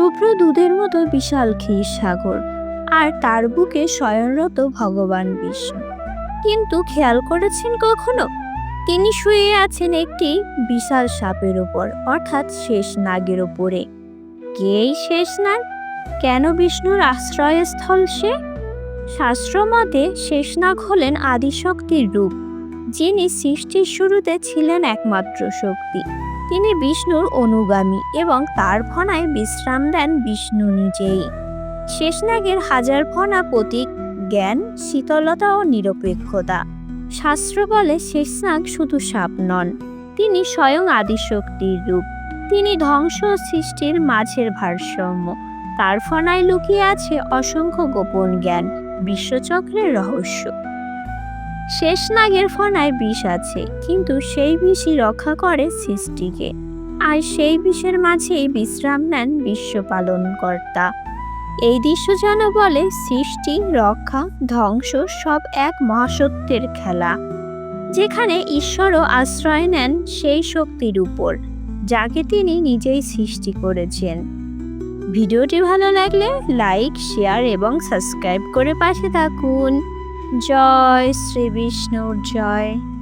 শুভ্র দুধের মতো বিশাল ক্ষীর সাগর, আর তার বুকে শয়নরত ভগবান বিষ্ণু। কিন্তু খেয়াল করেছেন কখনো? তিনি শুয়ে আছেন একটি বিশাল সাপের ওপর অর্থাৎ শেষ নাগের ওপরে কে এই শেষ নাগ? কেন বিষ্ণুর আশ্রয়স্থল সে? শাস্ত্রমতে শেষনাগ হলেন আদিশক্তির রূপ, যিনি সৃষ্টির শুরুতে ছিলেন একমাত্র শক্তি। তিনি বিষ্ণুর অনুগামী এবং তার ফনায় বিশ্রাম দেন বিষ্ণু নিজেই। শেষনাগের হাজার ফনা প্রতীক জ্ঞান, শীতলতা ও নিরপেক্ষতা। শাস্ত্র বলে শেষনাগ শুধু সাপ নন, তিনি স্বয়ং আদিশক্তির রূপ। তিনি ধ্বংস সৃষ্টির মাঝের ভারসাম্য। তার ফনায় লুকিয়ে আছে অসংখ্য গোপন জ্ঞান, বিশ্বচক্রের রহস্য। শেষ নাগের ফনায় বিষ আছে, কিন্তু সেই বিষই রক্ষা করে সৃষ্টিকে। আর সেই বিষের মাঝেই বিশ্রাম নেন বিশ্ব পালনকর্তা। এই দৃশ্য যেন বলে, সৃষ্টি, রক্ষা, ধ্বংস সব এক মহাসত্যের খেলা। যেখানে ঈশ্বরও আশ্রয় নেন সেই শক্তির উপর, যাকে তিনি নিজেই সৃষ্টি করেছেন। ভিডিওটি ভালো লাগলে লাইক, শেয়ার এবং সাবস্ক্রাইব করে পাশে থাকুন। জয় শ্রী বিষ্ণুর জয়।